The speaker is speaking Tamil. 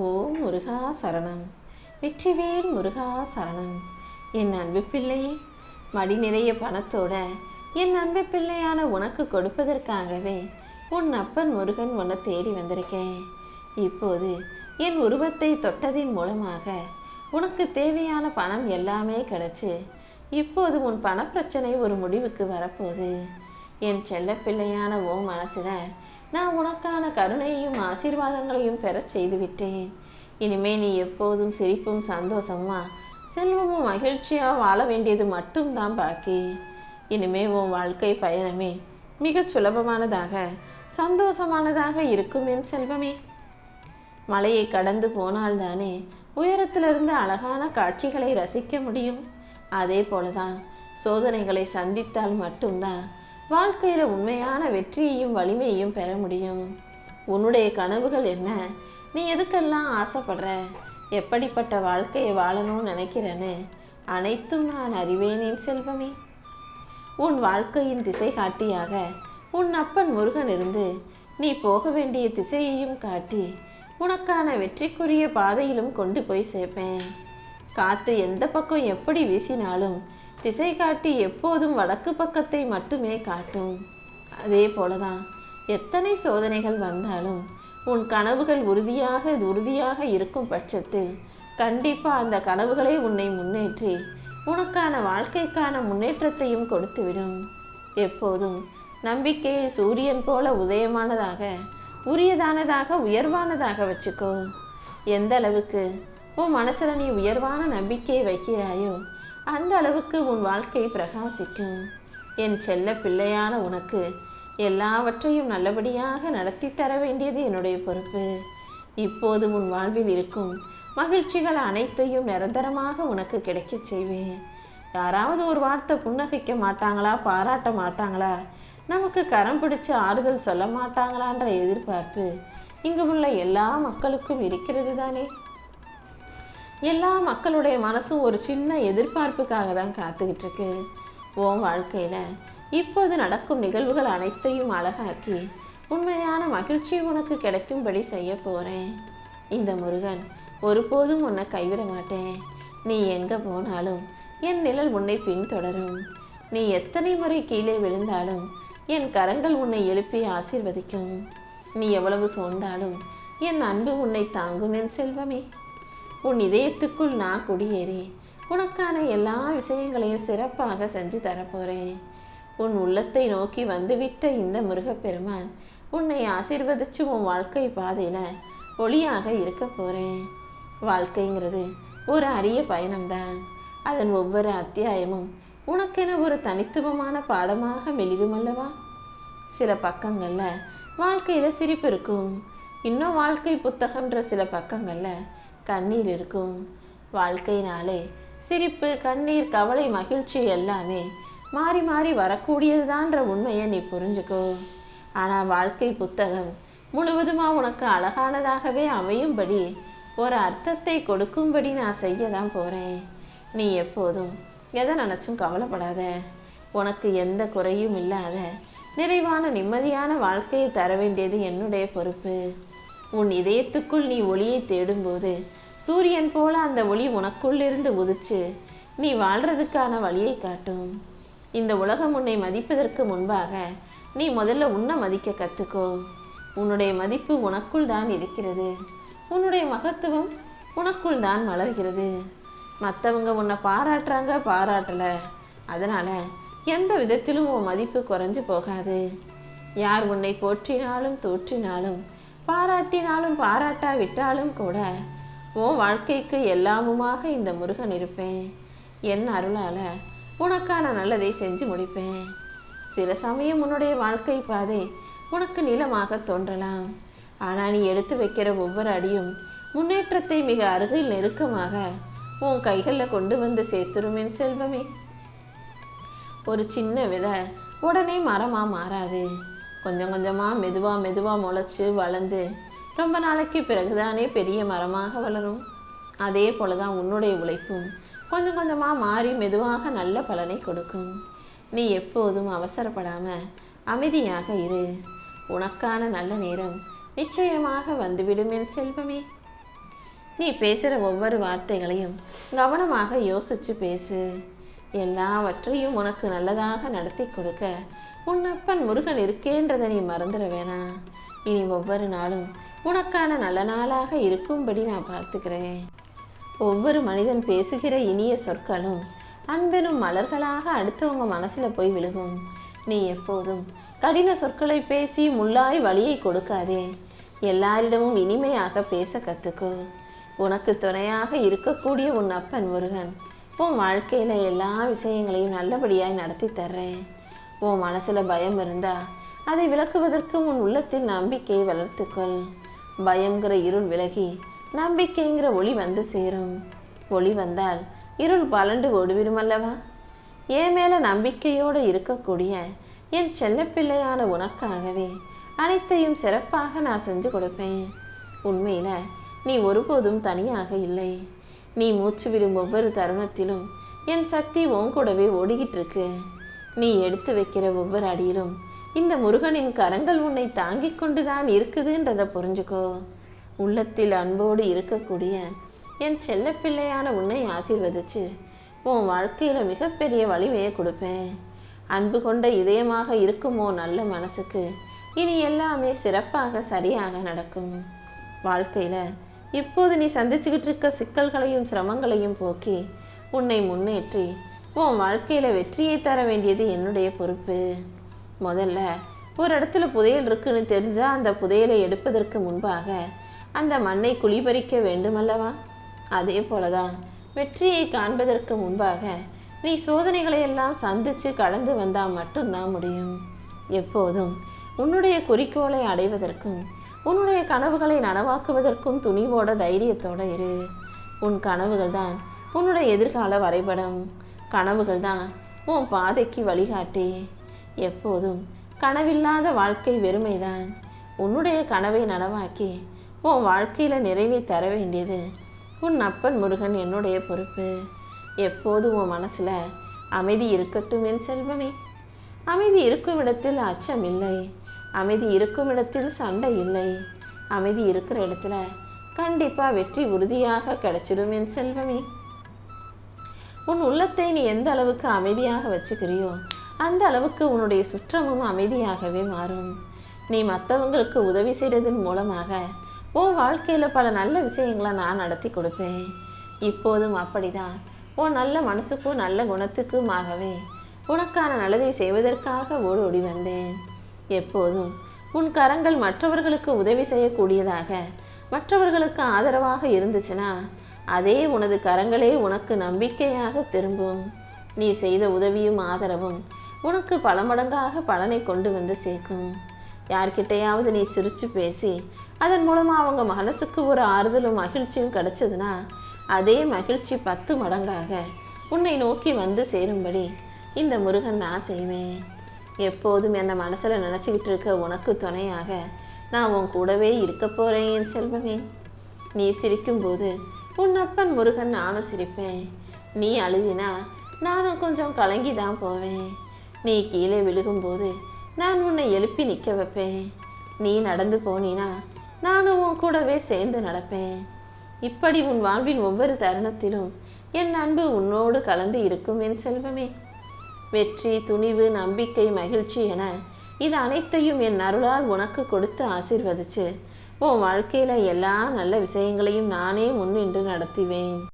ஓம் முருகா சரணம். வெற்றிவேல் முருகா சரணம். என் அன்பு பிள்ளையே மடி நிறைய பணத்தோட என் அன்பு பிள்ளையான உனக்கு கொடுப்பதற்காகவே உன் அப்பன் முருகன் உன்னை தேடி வந்திருக்கேன். இப்போது என் உருவத்தை தொட்டதின் மூலமாக உனக்கு தேவையான பணம் எல்லாமே கிடைச்சி இப்போது உன் பணப்பிரச்சனை ஒரு முடிவுக்கு வரப்போகுது. என் செல்ல பிள்ளையான ஓ மனசில் நான் உனக்கான கருணையையும் ஆசீர்வாதங்களையும் பெறச் செய்துவிட்டேன். இனிமே நீ எப்போதும் சிரிப்பும் சந்தோஷமா செல்வமும் மகிழ்ச்சியாக வாழ வேண்டியது மட்டும்தான் பாக்கி. இனிமே உன் வாழ்க்கை பயணமே மிக சுலபமானதாக சந்தோஷமானதாக இருக்கும் என் செல்வமே. மலையை கடந்து போனால்தானே உயரத்திலிருந்து அழகான காட்சிகளை ரசிக்க முடியும். அதே போலதான் சோதனைகளை சந்தித்தால் மட்டும்தான் வாழ்க்கையில் உண்மையான வெற்றியையும் வலிமையையும் பெற முடியும். உன்னுடைய கனவுகள் என்ன? நீ எதுக்கெல்லாம் ஆசைப்படுற? எப்படிப்பட்ட வாழ்க்கையை வாழணும்னு நினைக்கிறேன்னு அனைத்தும் நான் அறிவேனேன் செல்வமே. உன் வாழ்க்கையின் திசை காட்டியாக உன் அப்பன் முருகன் இருந்து நீ போக வேண்டிய திசையையும் காட்டி உனக்கான வெற்றிக்குரிய பாதையிலும் கொண்டு போய் சேர்ப்பேன். காற்று எந்த பக்கம் எப்படி வீசினாலும் திசை காட்டி எப்போதும் வடக்கு பக்கத்தை மட்டுமே காட்டும். அதே போலதான் எத்தனை சோதனைகள் வந்தாலும் உன் கனவுகள் உறுதியாக உறுதியாக இருக்கும் பட்சத்தில் கண்டிப்பா அந்த கனவுகளே உன்னை முன்னேற்றி உனக்கான வாழ்க்கைக்கான முன்னேற்றத்தையும் கொடுத்துவிடும். எப்போதும் நம்பிக்கையை சூரியன் போல உதயமானதாக உரியதானதாக உயர்வானதாக வச்சுக்கோ. எந்த அளவுக்கு உன் மனசுல நீ உயர்வான நம்பிக்கையை வைக்கிறாயோ அந்த அளவுக்கு உன் வாழ்க்கை பிரகாசிக்கும். என் செல்ல பிள்ளையான உனக்கு எல்லாவற்றையும் நல்லபடியாக நடத்தி தர வேண்டியது என்னுடைய பொறுப்பு. இப்போது உன் வாழ்வில் இருக்கும் மகிழ்ச்சிகள் அனைத்தையும் நிரந்தரமாக உனக்கு கிடைக்கச் செய்வேன். யாராவது ஒரு வார்த்தை புன்னகைக்க மாட்டாங்களா பாராட்ட மாட்டாங்களா? நமக்கு கரம் பிடிச்சு ஆறுதல் சொல்ல மாட்டாங்களான்ற எதிர்பார்ப்பு இங்கு உள்ள எல்லா மக்களுக்கும் இருக்கிறது தானே. எல்லா மக்களுடைய மனசும் ஒரு சின்ன எதிர்பார்ப்புக்காக தான் காத்துக்கிட்டு இருக்கு உன் வாழ்க்கையில் இப்போது நடக்கும் நிகழ்வுகள் அனைத்தையும் அழகாக்கி உண்மையான மகிழ்ச்சி உனக்கு கிடைக்கும்படி செய்ய போகிறேன் இந்த முருகன் ஒருபோதும் உன்னை கைவிட மாட்டேன். நீ எங்கே போனாலும் என் நிழல் உன்னை பின்தொடரும். நீ எத்தனை முறை கீழே விழுந்தாலும் என் கரங்கள் உன்னை எழுப்பி ஆசீர்வதிக்கும். நீ எவ்வளவு சோர்ந்தாலும் என் அன்பு உன்னை தாங்கும் என் செல்வமே. உன் இதயத்துக்குள் நான் குடியேறேன். உனக்கான எல்லா விஷயங்களையும் சிறப்பாக செஞ்சு தரப்போறேன். உன் உள்ளத்தை நோக்கி வந்துவிட்ட இந்த முருகப்பெருமான் உன்னை ஆசிர்வதிச்சு உன் வாழ்க்கை பாதையில ஒளியாக இருக்க போறேன். வாழ்க்கைங்கிறது ஒரு அரிய பயணம்தான். அதன் ஒவ்வொரு அத்தியாயமும் உனக்கென ஒரு தனித்துவமான பாடமாக மெளிரும் சில பக்கங்கள்ல வாழ்க்கையில சிரிப்பு இருக்கும். இன்னும் வாழ்க்கை புத்தகம்ன்ற சில பக்கங்களில் கண்ணீர் இருக்கும். வாழ்க்கையினாலே சிரிப்பு கண்ணீர் கவலை மகிழ்ச்சி எல்லாமே மாறி மாறி வரக்கூடியதுதான்ற உண்மையை நீ புரிஞ்சுக்கோ. ஆனால் வாழ்க்கை புத்தகம் முழுவதுமா உனக்கு அழகானதாகவே அமையும்படி ஒரு அர்த்தத்தை கொடுக்கும்படி நான் செய்ய தான் போகிறேன் நீ எப்போதும் எதை நினச்சும் கவலைப்படாத. உனக்கு எந்த குறையும் இல்லாத நிறைவான நிம்மதியான வாழ்க்கையை தர வேண்டியது என்னுடைய பொறுப்பு. உன் இதயத்துக்குள் நீ ஒளியை தேடும்போது சூரியன் போல அந்த ஒளி உனக்குள்ளிருந்து உதிச்சு நீ வாழ்றதுக்கான வழியை காட்டும். இந்த உலகம் உன்னை மதிப்பதற்கு முன்பாக நீ முதல்ல உன்னை மதிக்க கற்றுக்கோ உன்னுடைய மதிப்பு உனக்குள் தான் இருக்கிறது. உன்னுடைய மகத்துவம் உனக்குள் தான் மலர்கிறது. மற்றவங்க உன்னை பாராட்டுறாங்க பாராட்டலை. அதனால எந்த விதத்திலும் உன் மதிப்பு குறைஞ்சு போகாது. யார் உன்னை போற்றினாலும் தோற்றினாலும் பாராட்டினாலும் பாராட்டா விட்டாலும் கூட உன் வாழ்க்கைக்கு எல்லாமுமாக இந்த முருகன் இருப்பேன். என் அருளால உனக்கான நல்லதை செஞ்சு முடிப்பேன். சில சமயம் உன்னுடைய வாழ்க்கை பாதை உனக்கு நீளமாக தோன்றலாம். ஆனால் நீ எடுத்து வைக்கிற ஒவ்வொரு அடியும் முன்னேற்றத்தை மிக அருகில் நெருக்கமாக உன் கைகளில் கொண்டு வந்து சேர்த்துருமேன் செல்வமே. ஒரு சின்ன விதை உடனே மரமா மாறாது. கொஞ்சம் கொஞ்சமா மெதுவா மெதுவாக முளைச்சி வளர்ந்து ரொம்ப நாளைக்கு பிறகுதானே பெரிய மரமாக வளரும். அதே போலதான் உன்னுடைய உழைப்பும் கொஞ்சம் கொஞ்சமா மாறி மெதுவாக நல்ல பலனை கொடுக்கும். நீ எப்போதும் அவசரப்படாம அமைதியாக இரு. உனக்கான நல்ல நேரம் நிச்சயமாக வந்துவிடும் என் செல்வமே. நீ பேசுகிற ஒவ்வொரு வார்த்தைகளையும் கவனமாக யோசிச்சு பேசு. எல்லாவற்றையும் உனக்கு நல்லதாக நடத்தி கொடுக்க உன் அப்பன் முருகன் இருக்கேன்றதை நீ மறந்துட வேணாம் இனி ஒவ்வொரு நாளும் உனக்கான நல்ல நாளாக இருக்கும்படி நான் பார்த்துக்கிறேன். ஒவ்வொரு மனிதன் பேசுகிற இனிய சொற்களும் அன்பெனும் மலர்களாக அடுத்தவங்க மனசுல போய் விழுகும். நீ எப்போதும் கடின சொற்களை பேசி முள்ளாய் வழியை கொடுக்காதே. எல்லாரிடமும் இனிமையாக பேச கத்துக்கோ. உனக்கு துணையாக இருக்கக்கூடிய உன் அப்பன் முருகன் உன் வாழ்க்கையில எல்லா விஷயங்களையும் நல்லபடியாய் நடத்தி தர்றேன். உன் மனசில் பயம் இருந்தா அதை விளக்குவதற்கு உன் உள்ளத்தில் நம்பிக்கையை வளர்த்துக்கொள். பயங்கிற இருள் விலகி நம்பிக்கைங்கிற ஒளி வந்து சேரும். ஒளி வந்தால் இருள் பலண்டு ஓடிவிடுமல்லவா என் மேலே நம்பிக்கையோடு இருக்கக்கூடிய என் செல்லப்பிள்ளையான உனக்காகவே அனைத்தையும் சிறப்பாக நான் செஞ்சு கொடுப்பேன். உண்மையில் நீ ஒருபோதும் தனியாக இல்லை. நீ மூச்சு விடும் ஒவ்வொரு தருணத்திலும் என் சக்தி உன் கூடவே ஓடிக்கிட்டு இருக்கு. நீ எடுத்து வைக்கிற ஒவ்வொரு அடியிலும் இந்த முருகனின் கரங்கள் உன்னை தாங்கிக் கொண்டுதான் இருக்குதுன்றதை புரிஞ்சுக்கோ. உள்ளத்தில் அன்போடு இருக்கக்கூடிய என் செல்ல பிள்ளையான உன்னை ஆசீர்வதிச்சு உன் வாழ்க்கையில மிகப்பெரிய வலிமையை கொடுப்பேன். அன்பு கொண்ட இதயமாக இருக்குமோ நல்ல மனசுக்கு இனி எல்லாமே சிறப்பாக சரியாக நடக்கும். வாழ்க்கையில இப்போது நீ சந்திச்சுக்கிட்டு இருக்க சிக்கல்களையும் சிரமங்களையும் போக்கி உன்னை முன்னேற்றி உன் வாழ்க்கையில் வெற்றியை தர வேண்டியது என்னுடைய பொறுப்பு. முதல்ல ஒரு இடத்துல புதையல் இருக்குன்னு தெரிஞ்சால் அந்த புதையலை எடுப்பதற்கு முன்பாக அந்த மண்ணை குழிபறிக்க வேண்டுமல்லவா? அதே போலதான் வெற்றியை காண்பதற்கு முன்பாக நீ சோதனைகளை எல்லாம் சந்தித்து கடந்து வந்தால் மட்டும்தான் முடியும். எப்போதும் உன்னுடைய குறிக்கோளை அடைவதற்கும் உன்னுடைய கனவுகளை நனவாக்குவதற்கும் துணிவோட தைரியத்தோட இரு. உன் கனவுகள் தான் உன்னுடைய எதிர்கால வரைபடம். கனவுகள் தான். உன் பாதைக்கு வழிகாட்டி. எப்போதும் கனவில்லாத வாழ்க்கை வெறுமைதான். உன்னுடைய கனவை நனவாக்கி உன் வாழ்க்கையில் நிறைவை தர வேண்டியது உன் அப்பன் முருகன் என்னுடைய பொறுப்பு. எப்போதும் உன் மனசில் அமைதி இருக்கட்டும் என் செல்வமே. அமைதி இருக்கும் இடத்தில் அச்சம் இல்லை. அமைதி இருக்கும் இடத்தில் சண்டை இல்லை. அமைதி இருக்கிற இடத்துல கண்டிப்பாக வெற்றி உறுதியாக கிடைச்சிடும் என் செல்வமே. உன் உள்ளத்தை நீ எந்த அளவுக்கு அமைதியாக வச்சுக்கிறியோ அந்த அளவுக்கு உன்னுடைய சுற்றமும் அமைதியாகவே மாறும். நீ மற்றவங்களுக்கு உதவி செய்கிறதன் மூலமாக உன் வாழ்க்கையில் பல நல்ல விஷயங்களை நான் நடத்தி கொடுப்பேன். இப்போதும் அப்படிதான். உன் நல்ல மனசுக்கும் நல்ல குணத்துக்குமாகவே உனக்கான நல்லதை செய்வதற்காக ஓடோடி வந்தேன். எப்போதும் உன் கரங்கள் மற்றவர்களுக்கு உதவி செய்யக்கூடியதாக மற்றவர்களுக்கு ஆதரவாக இருந்துச்சுன்னா அதே உனது கரங்களே உனக்கு நம்பிக்கையாக திரும்பும். நீ செய்த உதவியும் ஆதரவும் உனக்கு பல மடங்காக பலனை கொண்டு வந்து சேர்க்கும். யார்கிட்டையாவது நீ சிரிச்சு பேசி அதன் மூலமாக அவங்க மனசுக்கு ஒரு ஆறுதலும் மகிழ்ச்சியும் கிடைச்சதுன்னா அதே மகிழ்ச்சி பத்து மடங்காக உன்னை நோக்கி வந்து சேரும்படி இந்த முருகன் நான் செய்வேன். எப்போதும் என்னை மனசில் நினச்சிக்கிட்டு இருக்க உனக்கு துணையாக நான் உன் கூடவே இருக்க போகிறேன் என் செல்வமே. நீ சிரிக்கும்போது புன்னப்பன் முருகன் நானும் சிரிப்பேன். நீ அழுதினா நானும் கொஞ்சம் கலங்கி தான் போவேன். நீ கீழே விழுகும்போது நான் உன்னை எழுப்பி நிற்க வைப்பேன். நீ நடந்து போனீனா நானும் உன் கூடவே சேர்ந்து நடப்பேன். இப்படி உன் வாழ்வின் ஒவ்வொரு தருணத்திலும் என் அன்பு உன்னோடு கலந்து இருக்கும் என் செல்வமே. வெற்றி துணிவு நம்பிக்கை மகிழ்ச்சி என இது அனைத்தையும் என் அருளால் உனக்கு கொடுத்து ஆசிர்வதிச்சு உன் வாழ்க்கையில் எல்லா நல்ல விஷயங்களையும் நானே முன்னின்று நடத்துவேன்.